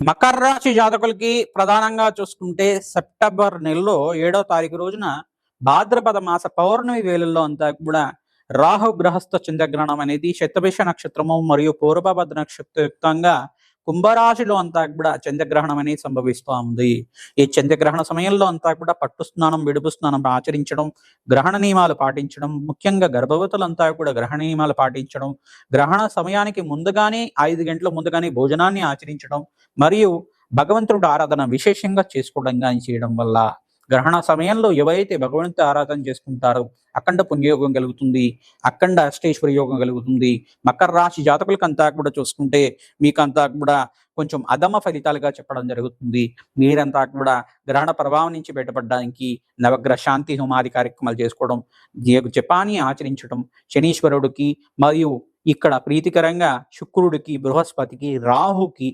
మకర రాశి జాతకులకి ప్రధానంగా చూసుకుంటే సెప్టెంబర్ నెలలో ఏడో తారీఖు రోజున భాద్రపద మాస పౌర్ణమి వేళల్లో అంతా కూడా రాహు గ్రహస్థ చంద్రగ్రహణం అనేది శతభిష నక్షత్రము మరియు పూర్వభద్ర నక్షత్రయుక్తంగా కుంభరాశిలో అంతా కూడా చంద్రగ్రహణం అనేది సంభవిస్తూ ఉంది ఈ చంద్రగ్రహణ సమయంలో అంతా కూడా పట్టు స్నానం విడుపు స్నానం ఆచరించడం గ్రహణ నియమాలు పాటించడం ముఖ్యంగా గర్భవతులంతా కూడా గ్రహణ నియమాలు పాటించడం గ్రహణ సమయానికి ముందుగానే ఐదు గంటల ముందుగానే భోజనాన్ని ఆచరించడం మరియు భగవంతుడు ఆరాధన విశేషంగా చేసుకోవడం కానీ చేయడం వల్ల గ్రహణ సమయంలో ఎవరైతే భగవంతు ఆరాధన చేసుకుంటారో అఖండ పుణ్యయోగం కలుగుతుంది అఖండ అష్టేశ్వర యోగం కలుగుతుంది మకర రాశి జాతకులకంతా కూడా చూసుకుంటే మీకంతా కూడా కొంచెం అధమ ఫలితాలుగా చెప్పడం జరుగుతుంది. మీరంతా కూడా గ్రహణ ప్రభావం నుంచి బయటపడడానికి నవగ్రహ శాంతి హోమాది కార్యక్రమాలు చేసుకోవడం జ- జపాన్ని ఆచరించడం శనీశ్వరుడికి మరియు ఇక్కడ ప్రీతికరంగా శుక్రుడికి బృహస్పతికి రాహుకి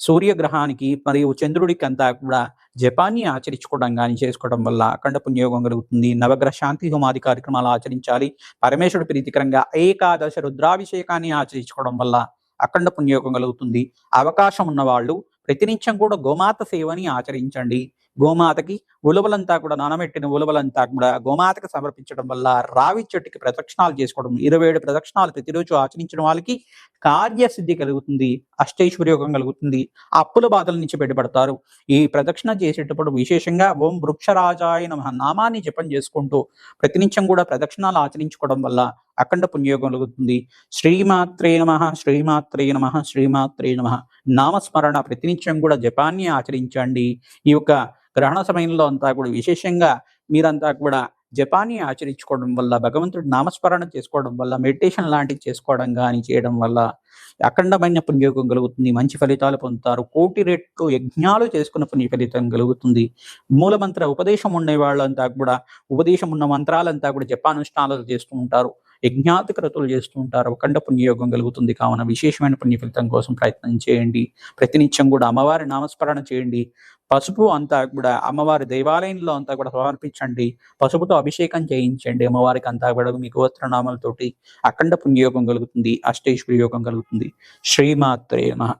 సూర్యగ్రహానికి మరియు చంద్రుడికి అంతా కూడా జపాన్ని ఆచరించుకోవడం కానీ చేసుకోవడం వల్ల అఖండ పుణ్యయోగం కలుగుతుంది. నవగ్రహ శాంతి హోమాది కార్యక్రమాలు ఆచరించాలి. పరమేశ్వరుడు ప్రీతికరంగా ఏకాదశ రుద్రాభిషేకాన్ని ఆచరించుకోవడం వల్ల అఖండ పుణ్యోగం కలుగుతుంది. అవకాశం ఉన్న వాళ్ళు ప్రతినిత్యం కూడా గోమాత సేవని ఆచరించండి. గోమాతకి ఉలవలంతా కూడా నానబెట్టిన ఉలవలంతా కూడా గోమాతకి సమర్పించడం వల్ల రావి చెట్టుకి ప్రదక్షిణాలు చేసుకోవడం ఇరవై ఏడు ప్రదక్షిణాలు ప్రతిరోజు ఆచరించిన వాళ్ళకి కార్యసిద్ధి కలుగుతుంది అష్టైశ్వర్యోగం కలుగుతుంది అప్పుల బాధల నుంచి బయటపడతారు. ఈ ప్రదక్షిణ చేసేటప్పుడు విశేషంగా ఓం వృక్షరాజాయ నమ నామాన్ని జపం చేసుకుంటూ ప్రతినిత్యం కూడా ప్రదక్షిణాలు ఆచరించుకోవడం వల్ల అఖండ పుణ్యోగం కలుగుతుంది. శ్రీమాత్రే నమ శ్రీమాత్రే నమ శ్రీమాత్రే నమ. నామస్మరణ ప్రతినిత్యం కూడా జపాన్ని ఆచరించండి. ఈ యొక్క గ్రహణ సమయంలో అంతా కూడా విశేషంగా మీరంతా కూడా జపాన్ని ఆచరించుకోవడం వల్ల భగవంతుడి నామస్మరణ చేసుకోవడం వల్ల మెడిటేషన్ లాంటివి చేసుకోవడం కానీ చేయడం వల్ల అఖండమైన పుణ్యోగం కలుగుతుంది మంచి ఫలితాలు పొందుతారు కోటి రెట్లు యజ్ఞాలు చేసుకున్న పుణ్య ఫలితం కలుగుతుంది. మూలమంత్ర ఉపదేశం ఉండే వాళ్ళంతా కూడా ఉపదేశం ఉన్న మంత్రాలంతా కూడా జపానుష్ఠానాలు చేస్తూ ఉంటారు. యజ్ఞాతి క్రతులు చేస్తూ ఉంటారు. అఖండ పుణ్యయోగం కలుగుతుంది. కావున విశేషమైన పుణ్య ఫలితం కోసం ప్రయత్నం చేయండి. ప్రతినిత్యం కూడా అమ్మవారి నామస్మరణ చేయండి. పసుపు అంతా కూడా అమ్మవారి దేవాలయంలో అంతా కూడా సమర్పించండి. పసుపుతో అభిషేకం చేయించండి. అమ్మవారికి అంతా కూడా మీ గోత్రనామాలతోటి అఖండ పుణ్యయోగం కలుగుతుంది. అష్టేశ్వరి యోగం కలుగుతుంది. శ్రీమాత్రే నమః.